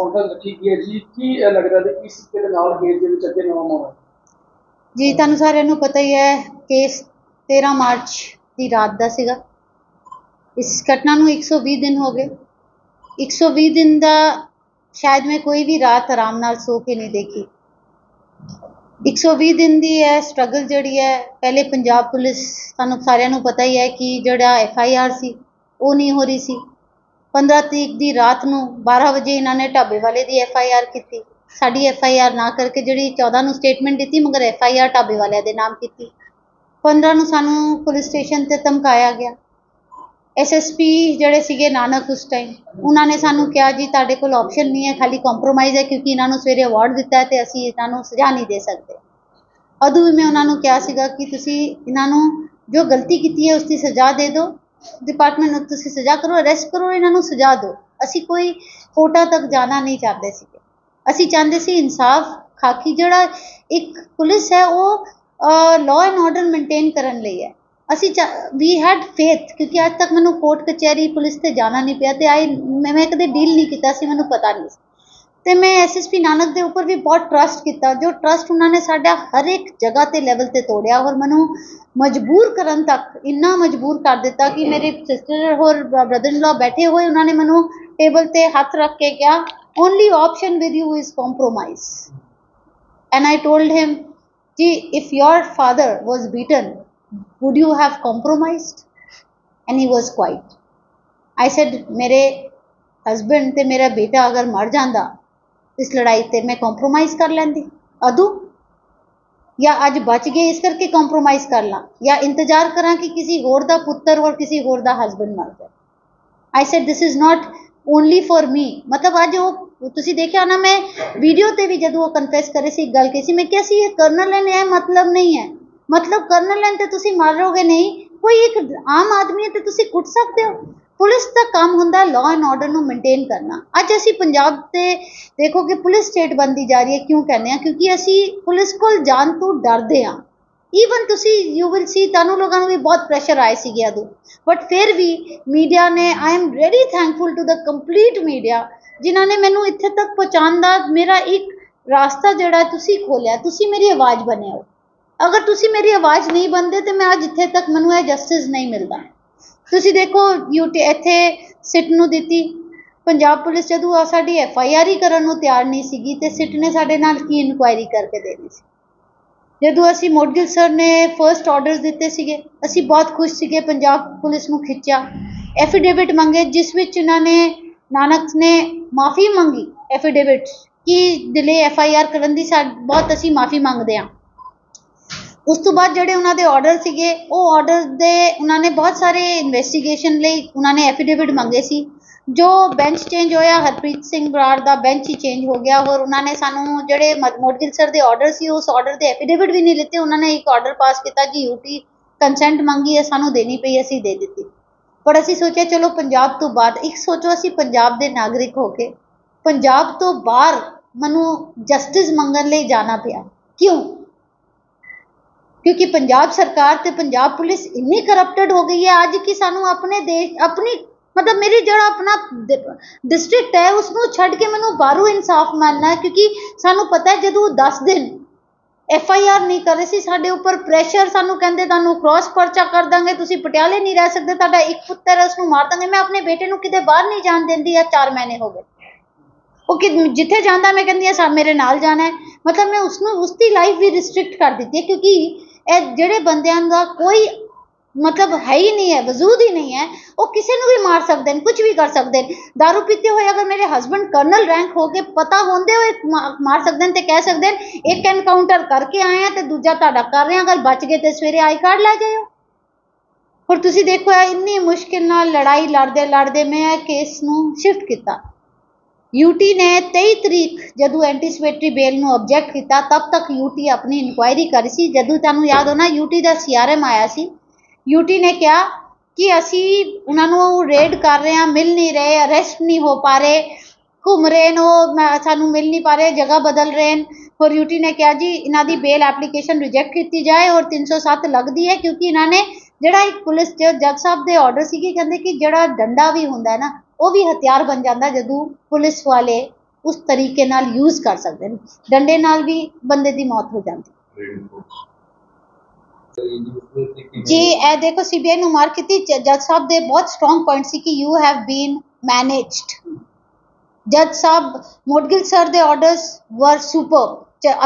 Counter ਰੱਖੀ ਗਈ ਹੈ ਜੀ। ਕੀ ਲੱਗਦਾ ਹੈ ਕਿ ਇਸ ਦੇ ਨਾਲ ਗੇਟ ਦੇ ਵਿੱਚ ਅੱਗੇ ਨਵਾਂ ਮਾਹੌਲ ਜੀ, ਤੁਹਾਨੂੰ ਸਾਰਿਆਂ ਨੂੰ ਪਤਾ ਹੀ ਹੈ ਕੇਸ 13 ਮਾਰਚ ਦੀ ਰਾਤ ਦਾ ਸੀਗਾ। ਇਸ ਘਟਨਾ ਨੂੰ 120 ਦਿਨ ਹੋ ਗਏ। 120 ਦਿਨ ਦਾ ਸ਼ਾਇਦ ਮੈਂ ਕੋਈ ਵੀ ਰਾਤ ਆਰਾਮ ਨਾਲ ਸੋ ਕੇ ਨਹੀਂ ਦੇਖੀ। 120 ਦਿਨ ਦੀ ਹੈ ਸਟਰਗਲ ਜਿਹੜੀ ਹੈ, ਪਹਿਲੇ ਪੰਜਾਬ ਪੁਲਿਸ ਤੁਹਾਨੂੰ ਸਾਰਿਆਂ ਨੂੰ ਪਤਾ ਹੀ ਹੈ ਕਿ ਜਿਹੜਾ ਐਫ ਆਈ ਆਰ ਸੀ, ਉਹ ਨਹੀਂ ਹੋ ਰਹੀ ਸੀ। 15 ਤਰੀਕ ਦੀ ਰਾਤ ਨੂੰ 12 ਵਜੇ ਇਹਨਾਂ ਨੇ ਢਾਬੇ ਵਾਲੇ ਦੀ ਐਫ ਆਈ ਆਰ ਕੀਤੀ। ਸਾਡੀ ਐਫ ਆਈ ਆਰ ਨਾ ਕਰਕੇ ਜਿਹੜੀ 14 ਨੂੰ ਸਟੇਟਮੈਂਟ ਦਿੱਤੀ, ਮਗਰ ਐਫ ਆਈ ਆਰ ਢਾਬੇ ਵਾਲਿਆਂ ਦੇ ਨਾਮ ਕੀਤੀ। 15 ਨੂੰ ਸਾਨੂੰ ਪੁਲਿਸ ਸਟੇਸ਼ਨ ਤੇ ਧਮਕਾਇਆ ਗਿਆ। ਐਸਐਸਪੀ ਜਿਹੜੇ ਸੀਗੇ ਨਾਨਕ ਉਸ ਟਾਈਮ ਉਹਨਾਂ ਨੇ ਸਾਨੂੰ ਕਿਹਾ, ਜੀ, ਤੁਹਾਡੇ ਕੋਲ ਆਪਸ਼ਨ ਨਹੀਂ ਹੈ, ਖਾਲੀ ਕੰਪਰੋਮਾਈਜ਼ ਹੈ, ਕਿਉਂਕਿ ਇਹਨਾਂ ਨੂੰ ਸਵੇਰੇ ਅਵਾਰਡ ਦਿੱਤਾ ਹੈ ਤੇ ਅਸੀਂ ਇਹਨਾਂ ਨੂੰ ਸਜ਼ਾ ਨਹੀਂ ਦੇ ਸਕਦੇ। ਉਦੋਂ ਵੀ ਮੈਂ ਉਹਨਾਂ ਨੂੰ ਕਿਹਾ ਸੀਗਾ ਕਿ ਤੁਸੀਂ ਇਹਨਾਂ ਨੂੰ ਜੋ ਗਲਤੀ ਕੀਤੀ ਹੈ, ਉਸ ਦੀ ਸਜ਼ਾ ਦੇ ਦਿਓ। ਡਿਪਾਰਟਮੈਂਟ ਨੂੰ ਤੁਸੀਂ ਸਜ਼ਾ ਕਰੋ ਅਰੈਸਟ ਕਰੋ, ਇਹਨਾਂ ਨੂੰ ਸਜ਼ਾ ਦਿਓ। ਅਸੀਂ ਕੋਈ ਕੋਰਟਾਂ ਤੱਕ ਜਾਣਾ ਨਹੀਂ ਚਾਹਦੇ ਸੀਗੇ। ਅਸੀਂ ਚਾਹੁੰਦੇ ਸੀ ਇਨਸਾਫ, ਖਾਕੀ ਜਿਹੜਾ ਇੱਕ ਪੁਲਿਸ ਹੈ, ਉਹ ਲਾਅ ਐਂਡ ਆਰਡਰ ਮੇਨਟੇਨ ਕਰਨ ਲਈ ਹੈ। ਅਸੀਂ ਵੀ ਹੈਡ ਫੇਥ ਕਿਉਂਕਿ ਅੱਜ ਤੱਕ ਮੈਨੂੰ ਕੋਰਟ ਕਚਹਿਰੀ ਪੁਲਿਸ ਤੇ ਜਾਣਾ ਨਹੀਂ ਪਿਆ ਤੇ ਆਈ ਮੈਂ ਕਦੇ ਡੀਲ ਨਹੀਂ ਕੀਤਾ ਸੀ, ਮੈਨੂੰ ਪਤਾ ਨਹੀਂ ਸੀ। ਤੇ ਮੈਂ ਐਸਐਸਪੀ ਨਾਨਕ ਦੇ ਉੱਪਰ ਵੀ ਬਹੁਤ ਟਰਸਟ ਕੀਤਾ ਜੋ ਟਰਸਟ ਉਹਨਾਂ ਨੇ ਸਾਡਾ ਹਰ ਇੱਕ ਜਗ੍ਹਾ ਤੇ ਲੈਵਲ ਤੇ ਤੋੜਿਆ ਔਰ ਮੈਨੂੰ ਮਜਬੂਰ ਕਰਨ ਤੱਕ ਇੰਨਾ ਮਜਬੂਰ ਕਰ ਦਿੱਤਾ ਕਿ ਮੇਰੇ ਸਿਸਟਰ ਹੋਰ ਬ੍ਰਦਰ ਇਨ ਲਾ ਬੈਠੇ ਹੋਏ ਉਹਨਾਂ ਨੇ ਮੈਨੂੰ ਟੇਬਲ ਤੇ ਹੱਥ ਰੱਖ ਕੇ ਕਿਹਾ only option with you is compromise and I told him ਜੀ if your father was beaten would you have compromised? And he was quiet. I said, ਮੇਰੇ husband ਤੇ ਮੇਰਾ ਬੇਟਾ ਅਗਰ ਮਰ ਜਾਂਦਾ ਇਸ ਲੜਾਈ ਤੇ ਮੈਂ compromise ਕਰ ਲੈਂਦੀ ਅਦੂ ਜਾਂ ਅੱਜ ਬਚ ਗਏ ਇਸ ਕਰਕੇ compromise ਕਰ ਲਾਂ ਜਾਂ ਇੰਤਜ਼ਾਰ ਕਰਾਂ ਕਿ ਕਿਸੇ ਹੋਰ ਦਾ ਪੁੱਤਰ ਔਰ ਕਿਸੇ ਹੋਰ ਦਾ husband ਮਰ ਜਾਏ I said, this is not only for me. ਮਤਲਬ ਅੱਜ ਉਹ ਤੁਸੀਂ ਦੇਖਿਆ ਨਾ ਮੈਂ ਵੀਡੀਓ ਤੇ ਵੀ ਜਦੋਂ ਉਹ ਕਨਫੈਸ ਕਰੇ ਸੀ ਇੱਕ ਗੱਲ ਕਹੀ ਸੀ ਮੈਂ ਕਿਹਾ ਸੀ ਇਹ ਕਰਨਲ ਲੈਣ ਇਹ ਮਤਲਬ ਨਹੀਂ ਹੈ ਮਤਲਬ ਕਰਨਲ ਲੈਣ ਤੇ ਤੁਸੀਂ ਮਾਰੋਗੇ ਨਹੀਂ ਕੋਈ ਇੱਕ ਆਮ ਆਦਮੀ ਹੈ ਤੇ ਤੁਸੀਂ ਕੁੱਟ ਸਕਦੇ ਹੋ ਪੁਲਿਸ ਦਾ ਕੰਮ ਹੁੰਦਾ ਲਾਅ ਐਂਡ ਆਰਡਰ ਨੂੰ ਮੇਨਟੇਨ ਕਰਨਾ। ਅੱਜ ਅਸੀਂ ਪੰਜਾਬ ਤੇ ਦੇਖੋ ਕਿ ਪੁਲਿਸ ਸਟੇਟ ਬਣਦੀ ਜਾ ਰਹੀ ਹੈ, ਕਿਉਂ ਕਹਿੰਦੇ ਆ ਕਿਉਂਕਿ ਅਸੀਂ ਪੁਲਿਸ ਕੋਲ ਜਾਣ ਤੋਂ ਡਰਦੇ ਆ ਈਵਨ ਤੁਸੀਂ ਯੂ ਵਿਲ ਸੀ ਤੁਹਾਨੂੰ ਲੋਕਾਂ ਨੂੰ ਵੀ ਬਹੁਤ ਪ੍ਰੈਸ਼ਰ ਆਏ ਸੀਗੇ ਉਦੋਂ। ਬਟ ਫਿਰ ਵੀ ਮੀਡੀਆ ਨੇ I am very thankful to the complete media ਜਿਨ੍ਹਾਂ ਨੇ ਮੈਨੂੰ ਇੱਥੇ ਤੱਕ ਪਹੁੰਚਾਉਣ ਦਾ ਮੇਰਾ ਇੱਕ ਰਾਸਤਾ ਜਿਹੜਾ ਤੁਸੀਂ ਖੋਲਿਆ ਤੁਸੀਂ ਮੇਰੀ ਆਵਾਜ਼ ਬਣੇ ਹੋ। ਅਗਰ ਤੁਸੀਂ ਮੇਰੀ ਆਵਾਜ਼ ਨਹੀਂ ਬਣਦੇ, ਤੇ ਮੈਂ ਅੱਜ ਇੱਥੇ ਤੱਕ ਮੈਨੂੰ ਇਹ ਜਸਟਿਸ ਨਹੀਂ ਮਿਲਦਾ। ਤੁਸੀਂ ਦੇਖੋ ਯੂਟੀ ਇੱਥੇ ਸਿੱਟ ਨੂੰ ਦਿੱਤੀ। ਪੰਜਾਬ ਪੁਲਿਸ ਜਦੋਂ ਆ ਸਾਡੀ ਐਫ ਆਈ ਆਰ ਹੀ ਕਰਨ ਨੂੰ ਤਿਆਰ ਨਹੀਂ ਸੀਗੀ, ਤੇ ਸਿੱਟ ਨੇ ਸਾਡੇ ਨਾਲ ਕੀ ਇਨਕੁਆਇਰੀ ਕਰਕੇ ਦੇਣੀ ਸੀ? ਜਦੋਂ ਅਸੀਂ ਮੋਡਗਿਲ ਸਰ ਨੇ ਫਰਸਟ ਆਰਡਰਸ ਦਿੱਤੇ ਸੀਗੇ, ਅਸੀਂ ਬਹੁਤ ਖੁਸ਼ ਸੀਗੇ, ਪੰਜਾਬ ਪੁਲਿਸ ਨੂੰ ਖਿੱਚਿਆ। ਐਫੀਡੇਵਿਟ ਮੰਗੇ, ਜਿਸ ਵਿੱਚ ਇਹਨਾਂ ਨੇ, ਨਾਨਕ ਨੇ ਮਾਫੀ ਮੰਗੀ। ਐਫੀਡੇਵਿਟ ਕਿ ਡਿਲੇ ਐਫ ਆਈ ਆਰ ਕਰਨ ਦੀ, ਸਾ, ਬਹੁਤ ਅਸੀਂ ਮਾਫੀ ਮੰਗਦੇ ਹਾਂ। ਉਸ ਤੋਂ ਬਾਅਦ ਜਿਹੜੇ ਉਹਨਾਂ ਦੇ ਆਰਡਰ ਸੀਗੇ, ਉਹ ਆਰਡਰ ਦੇ ਉਹਨਾਂ ਨੇ ਬਹੁਤ ਸਾਰੇ ਇਨਵੈਸਟੀਗੇਸ਼ਨ ਲਈ ਉਹਨਾਂ ਨੇ ਐਫੀਡੇਵਿਟ ਮੰਗੇ ਸੀ। ਜੋ ਬੈਂਚ ਚੇਂਜ ਹੋਇਆ, ਹਰਪ੍ਰੀਤ ਸਿੰਘ ਬਰਾੜ ਦਾ ਬੈਂਚ ਹੀ ਚੇਂਜ ਹੋ ਗਿਆ। ਹੋਰ ਉਹਨਾਂ ਨੇ ਸਾਨੂੰ ਜਿਹੜੇ ਮੋਡਗਿਲ ਸਰ ਦੇ ਆਰਡਰ ਸੀ, ਉਸ ਆਰਡਰ ਦੇ ਐਫੀਡੇਵਿਟ ਵੀ ਨਹੀਂ ਲਿੱਤੇ। ਉਹਨਾਂ ਨੇ ਇੱਕ ਆਰਡਰ ਪਾਸ ਕੀਤਾ ਜੀ ਯੂਟੀ ਕੰਸੈਂਟ ਮੰਗੀ ਹੈ, ਸਾਨੂੰ ਦੇਣੀ ਪਈ, ਅਸੀਂ ਦੇ ਦਿੱਤੀ। ਪਰ ਅਸੀਂ ਸੋਚਿਆ, ਚਲੋ ਪੰਜਾਬ ਤੋਂ ਬਾਅਦ, ਇੱਕ ਸੋਚੋ ਅਸੀਂ ਪੰਜਾਬ ਦੇ ਨਾਗਰਿਕ ਹੋ ਕੇ, ਪੰਜਾਬ ਤੋਂ ਬਾਹਰ ਮੈਨੂੰ ਜਸਟਿਸ ਮੰਗਣ ਲਈ ਜਾਣਾ ਪਿਆ। ਕਿਉਂ? ਕਿਉਂਕਿ ਪੰਜਾਬ ਸਰਕਾਰ ਤੇ ਪੰਜਾਬ ਪੁਲਿਸ ਇੰਨੀ ਕਰਪਟਡ ਹੋ ਗਈ ਹੈ ਅੱਜ ਕਿ ਸਾਨੂੰ ਆਪਣੇ ਦੇਸ਼, ਆਪਣੀ, ਮਤਲਬ ਮੇਰੀ ਜਿਹੜਾ ਆਪਣਾ ਡਿਸਟ੍ਰਿਕਟ ਹੈ ਉਸ ਨੂੰ ਛੱਡ ਕੇ ਮੈਨੂੰ ਬਾਹਰੋਂ ਇਨਸਾਫ ਮਿਲਣਾ ਕਿਉਂਕਿ ਸਾਨੂੰ ਪਤਾ ਹੈ ਜਦੋਂ 10 ਦਿਨ ਐਫ ਆਈ ਆਰ ਨਹੀਂ ਕਰ ਰਹੇ ਸੀ, ਸਾਡੇ ਉੱਪਰ ਪ੍ਰੈਸ਼ਰ ਸਾਨੂੰ ਕਹਿੰਦੇ ਤੁਹਾਨੂੰ ਕ੍ਰਾਸ ਪਰਚਾ ਕਰ ਦਾਂਗੇ, ਤੁਸੀਂ ਪਟਿਆਲੇ ਨਹੀਂ ਰਹਿ ਸਕਦੇ, ਤੁਹਾਡਾ ਇੱਕ ਪੁੱਤਰ ਹੈ ਉਸ ਨੂੰ ਮਾਰ ਦਾਂਗੇ, ਮੈਂ ਆਪਣੇ ਬੇਟੇ ਨੂੰ ਕਿਤੇ ਬਾਹਰ ਨਹੀਂ ਜਾਣ ਦਿੰਦੀ ਆ 4 ਮਹੀਨੇ ਹੋ ਗਏ। ਉਹ ਕਿ, ਜਿੱਥੇ ਜਾਂਦਾ ਮੈਂ ਕਹਿੰਦੀ ਆ ਸਾ, ਮੇਰੇ ਨਾਲ ਜਾਣਾ ਹੈ। ਮਤਲਬ ਮੈਂ ਉਸ ਨੂੰ ਉਸ ਦੀ ਲਾਈਫ ਵੀ ਰਿਸਟ੍ਰਿਕਟ ਕਰ ਦਿੱਤੀ ਹੈ ਕਿਉਂਕਿ ਇਹ ਜਿਹੜੇ ਬੰਦਿਆਂ ਦਾ ਕੋਈ ਮਤਲਬ ਹੈ ਹੀ ਨਹੀਂ ਹੈ, ਵਜੂਦ ਹੀ ਨਹੀਂ ਹੈ, ਉਹ ਕਿਸੇ ਨੂੰ ਵੀ ਮਾਰ ਸਕਦੇ ਨੇ ਕੁਝ ਵੀ ਕਰ ਸਕਦੇ ਨੇ। दारू ਪੀਤੇ ਹੋਏ ਅਗਰ ਮੇਰੇ ਹਸਬੰਡ ਕਰਨਲ ਰੈਂਕ ਹੋ ਕੇ ਪਤਾ ਹੁੰਦੇ ਹੋਏ ਮਾਰ ਸਕਦੇ ਨੇ ਤੇ ਕਹਿ ਸਕਦੇ ਨੇ, ਇੱਕ ਐਨਕਾਊਂਟਰ ਕਰਕੇ ਆਏ ਆ ਤੇ ਦੂਜਾ ਤੁਹਾਡਾ ਕਰ ਰਹੇ ਆ ਅਗਰ ਬਚ ਗਏ ਤੇ ਸਵੇਰੇ ਆਈ ਕਾਰਡ ਲੈ ਜਾਇਓ। ਹੋਰ ਤੁਸੀਂ ਦੇਖੋ ਇੰਨੀ ਮੁਸ਼ਕਿਲ ਨਾਲ ਲੜਾਈ ਲੜਦੇ ਲੜਦੇ ਮੈਂ ਇਹ ਕੇਸ ਨੂੰ ਸ਼ਿਫਟ ਕੀਤਾ। ਯੂਟੀ ਨੇ 23 ਤਰੀਕ ਜਦੋਂ ਐਂਟੀਸਪੇਟਰੀ ਬੇਲ ਨੂੰ ਆਬਜੈਕਟ ਕੀਤਾ, ਤਬ ਤੱਕ ਯੂਟੀ ਆਪਣੀ ਇਨਕੁਆਇਰੀ ਕਰ ਰਹੀ ਸੀ। ਜਦੋਂ ਤੁਹਾਨੂੰ ਯਾਦ ਹੋਣਾ, ਯੂਟੀ ਦਾ ਸੀਆਰਐਮ ਆਇਆ ਸੀ। ਯੂਟੀ ਨੇ ਕਿਹਾ ਕਿ ਅਸੀਂ ਉਹਨਾਂ ਨੂੰ ਰੇਡ ਕਰ ਰਹੇ ਹਾਂ, ਮਿਲ ਨਹੀਂ ਰਹੇ ਅਰੈਸਟ ਨਹੀਂ ਹੋ ਪਾ ਰਹੇ, ਘੁੰਮ ਰਹੇ ਨੇ ਉਹ ਸਾਨੂੰ ਮਿਲ ਨਹੀਂ ਪਾ ਰਹੇ, ਜਗ੍ਹਾ ਬਦਲ ਰਹੇ ਨੇ। ਹੋਰ ਯੂਟੀ ਨੇ ਕਿਹਾ, ਜੀ, ਇਹਨਾਂ ਦੀ ਬੇਲ ਐਪਲੀਕੇਸ਼ਨ ਰਿਜੈਕਟ ਕੀਤੀ ਜਾਏ ਔਰ 307 ਲੱਗਦੀ ਹੈ। ਕਿਉਂਕਿ ਇਹਨਾਂ ਨੇ ਜਿਹੜਾ ਇੱਕ ਪੁਲਿਸ ਜੱਜ ਸਾਹਿਬ ਦੇ ਆਰਡਰ ਸੀਗੇ, ਕਹਿੰਦੇ ਕਿ ਜਿਹੜਾ ਡੰਡਾ ਵੀ ਹੁੰਦਾ ਹੈ ਨਾ ਉਹ ਵੀ ਹਥਿਆਰ ਬਣ ਜਾਂਦਾ ਜਦੋਂ ਪੁਲਿਸ ਵਾਲੇ ਉਸ ਤਰੀਕੇ ਨਾਲ ਯੂਜ਼ ਕਰ ਸਕਦੇ ਨੇ। ਡੰਡੇ ਨਾਲ ਵੀ ਬੰਦੇ ਦੀ ਮੌਤ ਹੋ ਜਾਂਦੀ। ਜੀ, ਇਹ ਦੇਖੋ ਸੀਬੀਆਈ ਨੂੰ ਮਾਰ ਕੀਤੀ। ਜੱਜ ਸਾਹਿਬ ਦੇ ਬਹੁਤ ਸਟਰੋਂਗ ਪੁਆਇੰਟ ਸੀ ਕਿ ਯੂ ਹੈਵ ਬੀਨ ਮੈਨੇਜਡ ਜੱਜ ਸਾਹਿਬ ਮੋਡਗਿਲ ਸਰ ਦੇ orders were super